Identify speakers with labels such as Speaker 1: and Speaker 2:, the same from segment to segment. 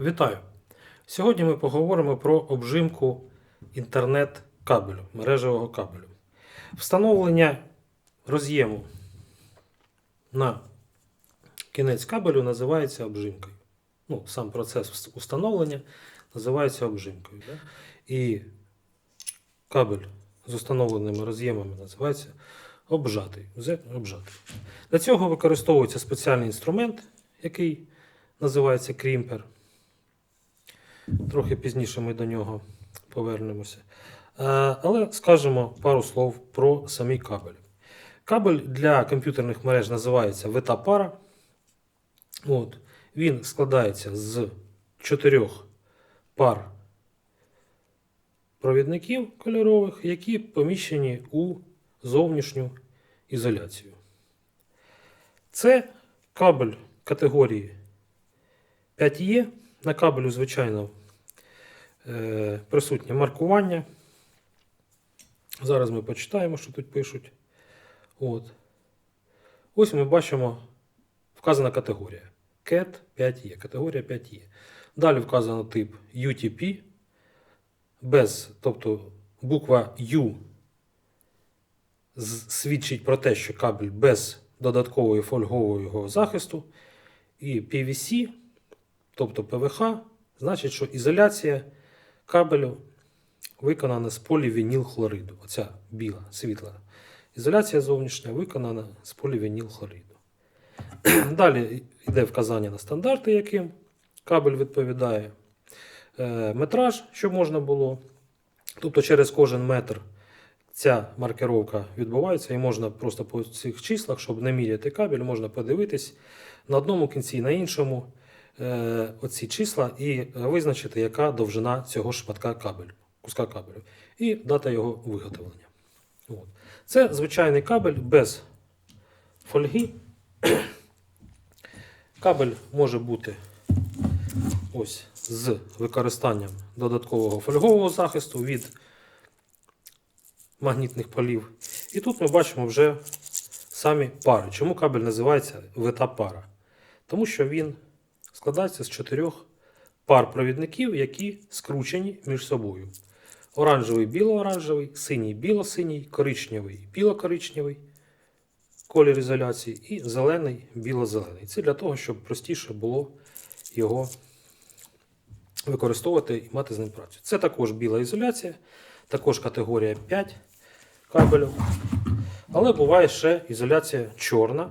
Speaker 1: Вітаю! Сьогодні ми поговоримо про обжимку інтернет-кабелю, мережевого кабелю. Встановлення роз'єму на кінець кабелю називається обжимкою. Ну, сам процес установлення називається обжимкою. І кабель з установленими роз'ємами називається обжатий. Обжатий. Для цього використовується спеціальний інструмент, який називається крімпер. Трохи пізніше ми до нього повернемося. Е, Але скажемо пару слов про самий кабель. Кабель для комп'ютерних мереж називається вета-пара. От. Він складається з чотирьох пар провідників кольорових, які поміщені у зовнішню ізоляцію. Це кабель категорії 5Е. На кабелю, звичайно, е, присутнє маркування. Зараз ми почитаємо, що тут пишуть. От. Ось ми бачимо вказана категорія. CAT 5E. Категорія 5E. Далі вказано тип UTP. Без, тобто буква U свідчить про те, що кабель без додаткового фольгового захисту. І PVC, тобто ПВХ, значить, що ізоляція кабелю виконана з полівінілхлориду. Оця біла, світла. Ізоляція зовнішня виконана з полівінілхлориду. Далі йде вказання на стандарти, яким кабель відповідає. Е, Метраж, щоб можна було. Тобто через кожен метр ця маркировка відбувається, і можна просто по цих числах, щоб не міряти кабель, можна подивитись на одному кінці, і на іншому е, оці числа і визначити, яка довжина цього шматка кабелю, куска кабелю, і дата його виготовлення. От. Це звичайний кабель без фольги. Кабель може бути ось з використанням додаткового фольгового захисту від магнітних полів. І тут ми бачимо вже самі пари. Чому кабель називається вита пара? Тому що він складається з чотирьох пар провідників, які скручені між собою. Оранжевий біло-оранжевий, синій біло-синій, коричневий біло-коричневий колір ізоляції і зелений біло-зелений. Це для того, щоб простіше було його використовувати і мати з ним працю. Це також біла ізоляція, також категорія 5 кабелю. Але буває ще ізоляція чорна.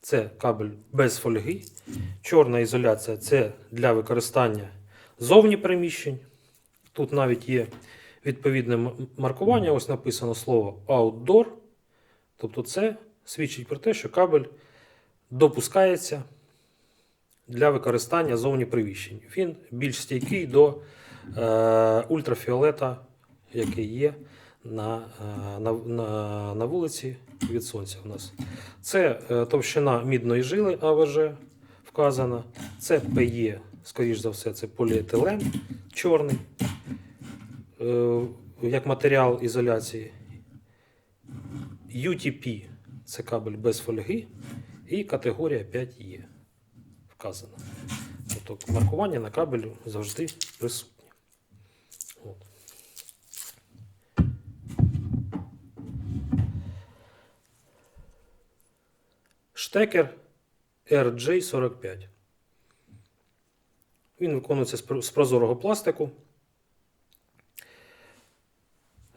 Speaker 1: Це кабель без фольги. Чорна ізоляція це для використання зовні приміщень. Тут навіть є відповідне маркування. Ось написано слово outdoor. Тобто це свідчить про те, що кабель допускається для використання зовні приміщень. Він більш стійкий до е, ультрафіолета, який є на, е, на, на, на вулиці від сонця. У нас. Це е, товщина мідної жили АВЖ вказана. Це ПЕ, скоріш за все, це поліетилен чорний, е, як матеріал ізоляції. UTP це кабель без фольги і категорія 5E вказана. Тобто маркування на кабелю завжди присутнє. От. Штекер RJ45. Він виконується з прозорого пластику.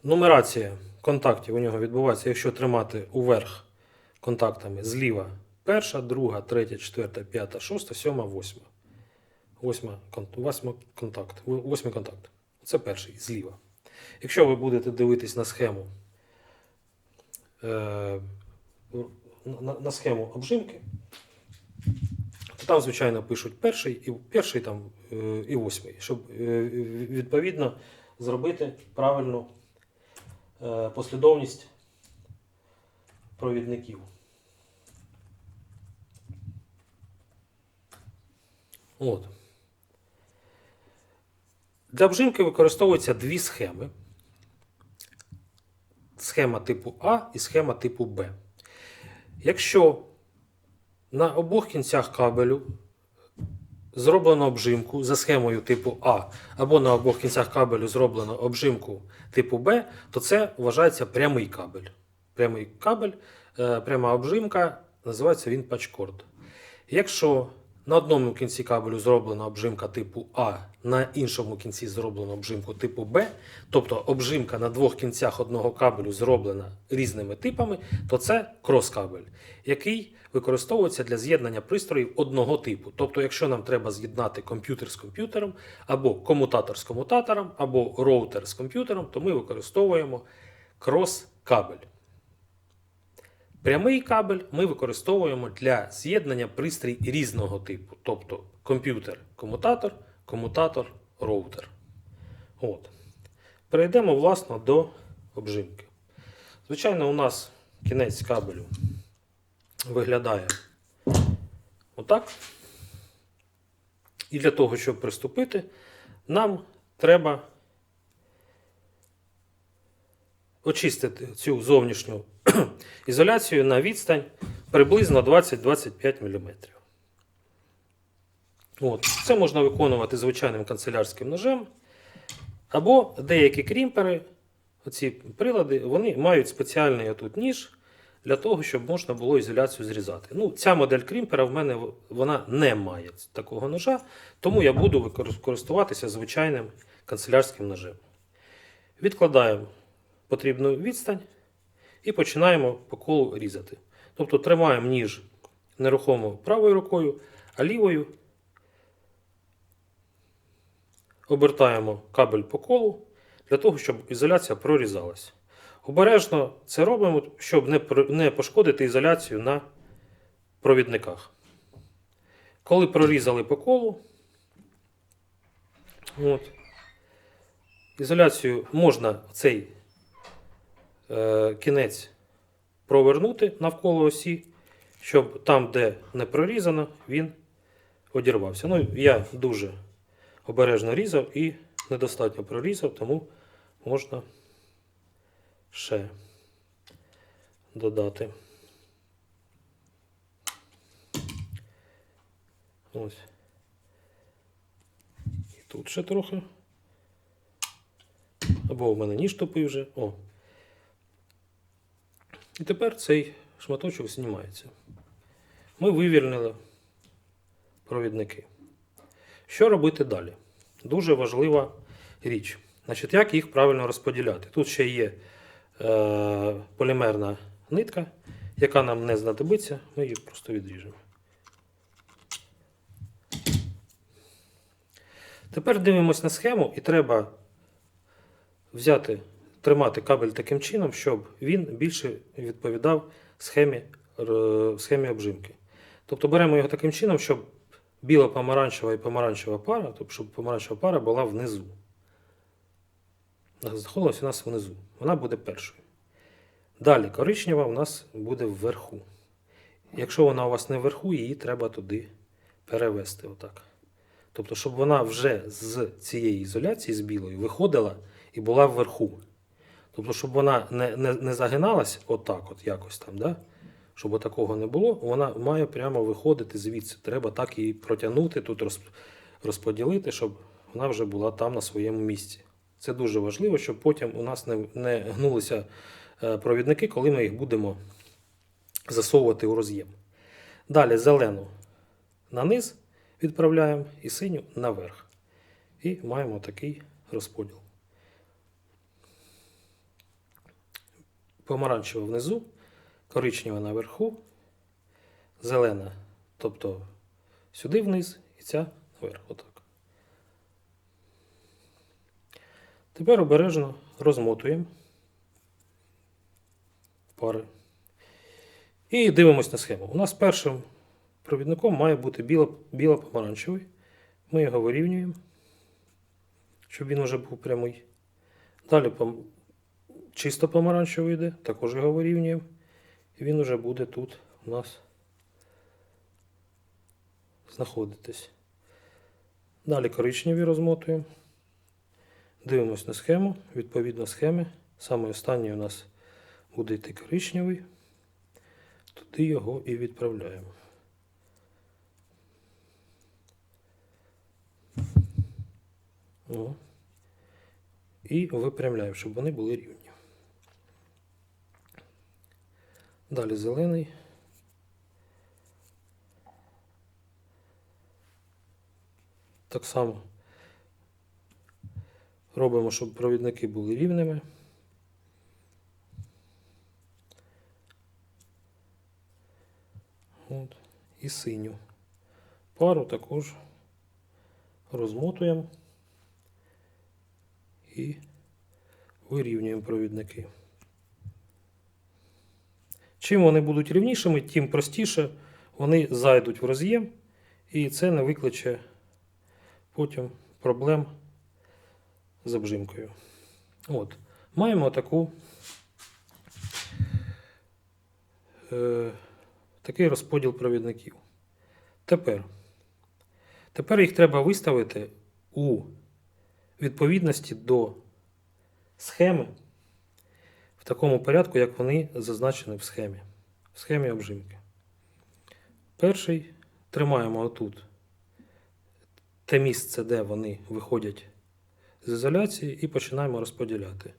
Speaker 1: Нумерація контактів у нього відбувається, якщо тримати уверх контактами зліва перша, друга, третя, четверта, п'ята, шоста, сьома, восьма. Восьма, контакт. Восьмий контакт. Це перший зліва. Якщо ви будете дивитись на схему, е, на, на схему обжимки, то там, звичайно, пишуть перший і перший там, е, і восьмий, щоб е, відповідно зробити правильну е, послідовність провідників. От. Для обжимки використовуються дві схеми. Схема типу А і схема типу Б. Якщо на обох кінцях кабелю зроблено обжимку за схемою типу А, або на обох кінцях кабелю зроблено обжимку типу Б, то це вважається прямий кабель. Прямий кабель, е, пряма обжимка, називається він пачкорд. Якщо на одному кінці кабелю зроблена обжимка типу А, на іншому кінці зроблено обжимку типу Б, тобто обжимка на двох кінцях одного кабелю зроблена різними типами, то це крос-кабель, який використовується для з'єднання пристроїв одного типу. Тобто, якщо нам треба з'єднати комп'ютер з комп'ютером, або комутатор з комутатором, або роутер з комп'ютером, то ми використовуємо крос-кабель. Прямий кабель ми використовуємо для з'єднання пристрій різного типу, тобто комп'ютер-комутатор, комутатор-роутер. От. Перейдемо власно до обжимки. Звичайно, у нас кінець кабелю виглядає отак. І для того, щоб приступити, нам треба очистити цю зовнішню ізоляцію на відстань приблизно 20-25 мм. От. Це можна виконувати звичайним канцелярським ножем. Або деякі крімпери, оці прилади, вони мають спеціальний отут ніж для того, щоб можна було ізоляцію зрізати. Ну, ця модель крімпера в мене вона не має такого ножа, тому я буду користуватися звичайним канцелярським ножем. Відкладаємо потрібну відстань і починаємо по колу різати. Тобто тримаємо ніж нерухомо правою рукою, а лівою обертаємо кабель по колу для того, щоб ізоляція прорізалася. Обережно це робимо, щоб не, пошкодити ізоляцію на провідниках. Коли прорізали по колу, от, ізоляцію можна цей кінець провернути навколо осі, щоб там, де не прорізано, він одірвався. Ну, я дуже обережно різав і недостатньо прорізав, тому можна ще додати. Ось. І тут ще трохи. Або в мене ніж тупий вже. О. І тепер цей шматочок знімається. Ми вивільнили провідники. Що робити далі? Дуже важлива річ. Значить, як їх правильно розподіляти? Тут ще є е, полімерна нитка, яка нам не знадобиться, ми її просто відріжемо. Тепер дивимось на схему і треба взяти, тримати кабель таким чином, щоб він більше відповідав схемі, схемі обжимки. Тобто беремо його таким чином, щоб біла помаранчева і помаранчева пара, тобто щоб помаранчева пара була внизу. Знаходилась у нас внизу. Вона буде першою. Далі коричнева у нас буде вверху. Якщо вона у вас не вверху, її треба туди перевести. Отак. Тобто, щоб вона вже з цієї ізоляції, з білої, виходила і була вверху. Тобто, щоб вона не, не, не загиналась отак, от якось там, да? щоб такого не було, вона має прямо виходити звідси. Треба так її протягнути, тут роз, розподілити, щоб вона вже була там на своєму місці. Це дуже важливо, щоб потім у нас не, не гнулися е, провідники, коли ми їх будемо засовувати у роз'єм. Далі зелену на низ відправляємо і синю наверх. І маємо такий розподіл. Помаранчева внизу, коричнева наверху, зелена, тобто сюди вниз і ця наверх. Отак. Тепер обережно розмотуємо пари. І дивимось на схему. У нас першим провідником має бути біло- біло-помаранчевий. Ми його вирівнюємо, щоб він вже був прямий. Далі чисто помаранчевий йде, також його вирівнюємо. І він вже буде тут у нас знаходитись. Далі коричневі розмотуємо. Дивимось на схему. Відповідно схеми. Саме останній у нас буде йти коричневий. Туди його і відправляємо. О. І випрямляємо, щоб вони були рівні. Далі зелений. Так само робимо, щоб провідники були рівними. От. І синю. Пару також розмотуємо і вирівнюємо провідники. Чим вони будуть рівнішими, тим простіше вони зайдуть в роз'єм, і це не викличе потім проблем з обжимкою. От. Маємо таку, е, такий розподіл провідників. Тепер, тепер їх треба виставити у відповідності до схеми в такому порядку, як вони зазначені в схемі, в схемі обжимки. Перший тримаємо отут те місце, де вони виходять з ізоляції, і починаємо розподіляти.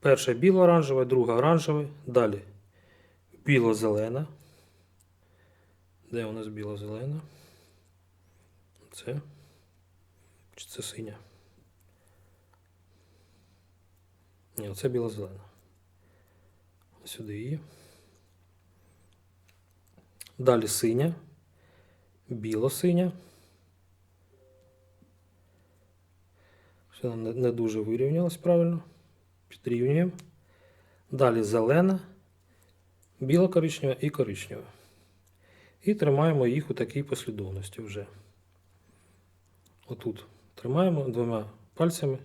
Speaker 1: Перше біло-оранжеве, друге оранжеве, далі біло-зелена. Де у нас біло-зелена? Це. Чи це синя? Ні, оце біло-зелена. Сюди її. Далі синя, біло-синя. Все не, дуже вирівнялось правильно. Підрівнюємо. Далі зелена, біло-коричнева і коричнева. І тримаємо їх у такій послідовності вже. Отут. Тримаємо двома пальцями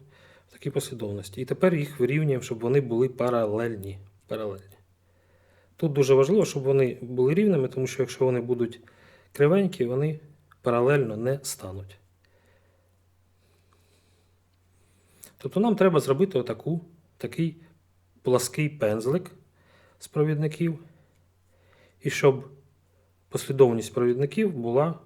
Speaker 1: в такій послідовності. І тепер їх вирівнюємо, щоб вони були паралельні. паралельні. Тут дуже важливо, щоб вони були рівними, тому що якщо вони будуть кривенькі, вони паралельно не стануть. Тобто нам треба зробити отаку, такий плаский пензлик з провідників. І щоб послідовність провідників була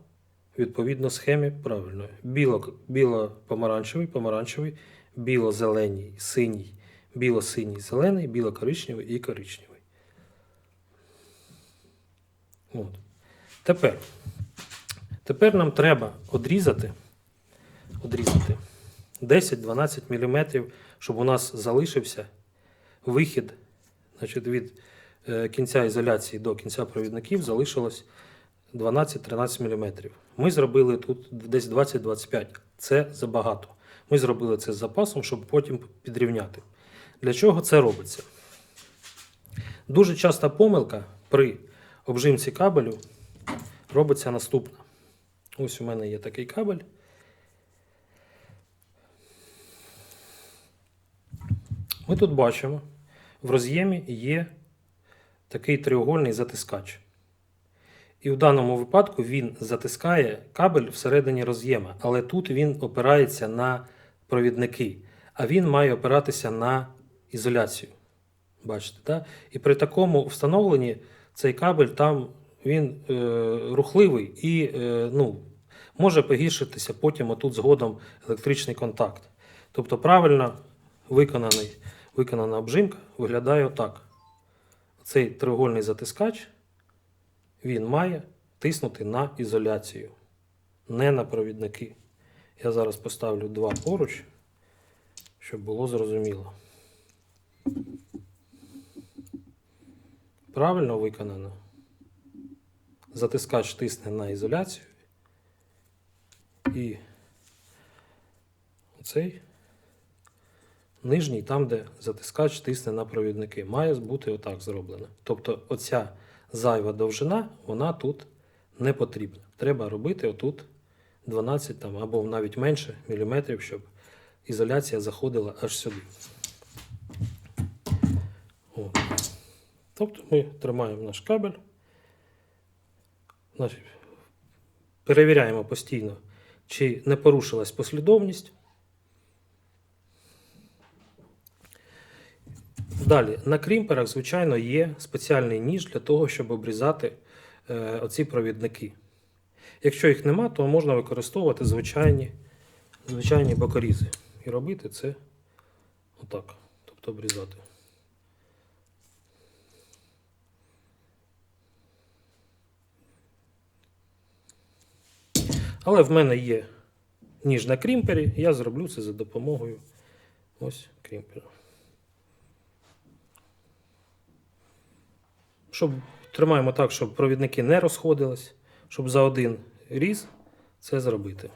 Speaker 1: відповідно схемі правильною. Біло, біло-помаранчевий, помаранчевий, біло-зелений, синій, біло-синій, зелений, біло-коричневий і коричневий. От. Тепер, тепер нам треба одрізати, одрізати 10-12 мм, щоб у нас залишився вихід значить, від е, кінця ізоляції до кінця провідників залишилось 12-13 мм. Ми зробили тут десь 20-25. Це забагато. Ми зробили це з запасом, щоб потім підрівняти. Для чого це робиться? Дуже часта помилка при обжимці кабелю робиться наступна. Ось у мене є такий кабель. Ми тут бачимо, в роз'ємі є такий треугольний затискач. І в даному випадку він затискає кабель всередині роз'єма, але тут він опирається на провідники, а він має опиратися на ізоляцію. Бачите, так? І при такому встановленні цей кабель там він е, рухливий і е, ну, може погіршитися потім отут згодом електричний контакт. Тобто правильно виконаний, виконана обжимка виглядає отак. Цей треугольний затискач він має тиснути на ізоляцію, не на провідники. Я зараз поставлю два поруч, щоб було зрозуміло. Правильно виконано. Затискач тисне на ізоляцію. І цей нижній, там, де затискач тисне на провідники, має бути отак зроблено. Тобто оця зайва довжина, вона тут не потрібна. Треба робити отут 12 там, або навіть менше міліметрів, щоб ізоляція заходила аж сюди. О. Тобто ми тримаємо наш кабель, перевіряємо постійно, чи не порушилась послідовність. Далі, на крімперах, звичайно, є спеціальний ніж для того, щоб обрізати е, оці провідники. Якщо їх нема, то можна використовувати звичайні, звичайні бокорізи. І робити це отак. Тобто обрізати. Але в мене є ніж на крімпері, я зроблю це за допомогою ось крімпера. Щоб тримаємо так, щоб провідники не розходились, щоб за один різ це зробити.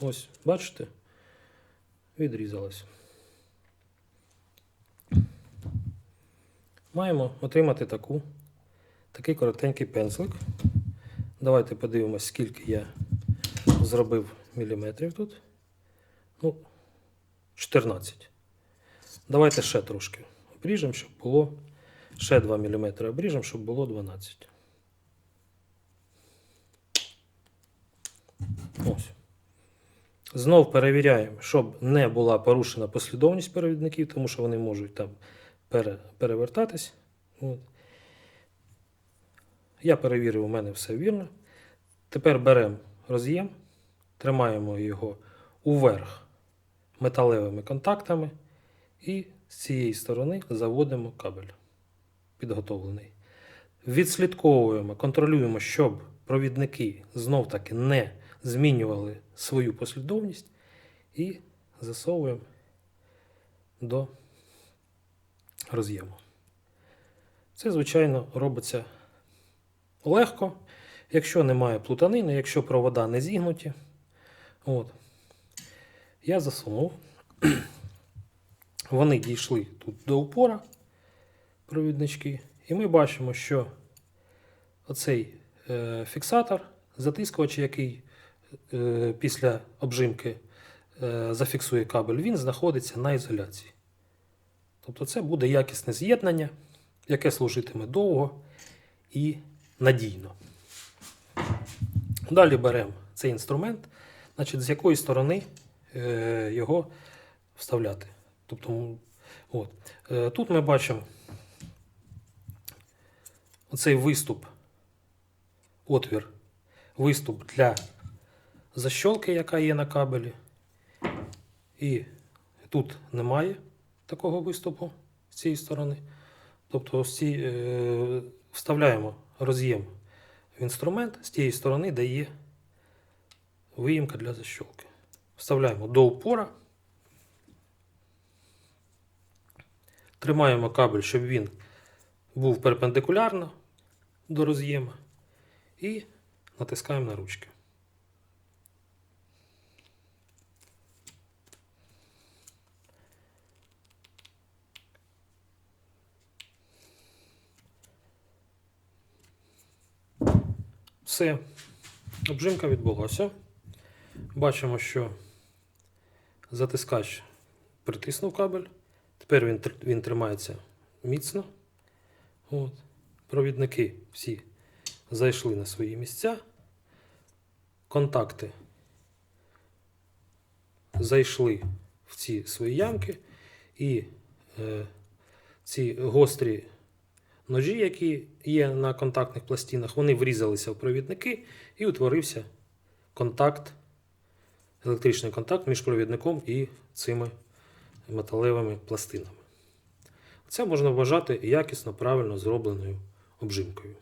Speaker 1: Ось, бачите? Відрізалось. Маємо отримати таку, такий коротенький пензлик. Давайте подивимось, скільки я зробив міліметрів тут. Ну, 14. Давайте ще трошки обріжемо, щоб було ще 2 мм обріжемо, щоб було 12. Ось. Знов перевіряємо, щоб не була порушена послідовність перевідників, тому що вони можуть там пере, перевертатись. От. Я перевірив, у мене все вірно. Тепер беремо роз'єм, тримаємо його уверх металевими контактами і з цієї сторони заводимо кабель підготовлений. Відслідковуємо, контролюємо, щоб провідники знов таки не змінювали свою послідовність і засовуємо до роз'єму. Це, звичайно, робиться легко, якщо немає плутанини, якщо провода не зігнуті. От. Я засунув. Вони дійшли тут до упора, провіднички, і ми бачимо, що оцей е, фіксатор, затискувач, який після обжимки е, зафіксує кабель, він знаходиться на ізоляції. Тобто це буде якісне з'єднання, яке служитиме довго і надійно. Далі беремо цей інструмент, значить, з якої сторони е, його вставляти. Тобто, от. Е, тут ми бачимо оцей виступ, отвір, виступ для защолки, яка є на кабелі. І тут немає такого виступу з цієї сторони. Тобто ці, е, вставляємо роз'єм в інструмент з тієї сторони, де є виїмка для защолки. Вставляємо до упора. Тримаємо кабель, щоб він був перпендикулярно до роз'єма. І натискаємо на ручки. Все, обжимка відбулася. Бачимо, що затискач притиснув кабель. Тепер він, він тримається міцно. От. Провідники всі зайшли на свої місця. Контакти зайшли в ці свої ямки. І е, ці гострі ножі, які є на контактних пластинах, вони врізалися в провідники і утворився контакт, електричний контакт між провідником і цими металевими пластинами. Це можна вважати якісно правильно зробленою обжимкою.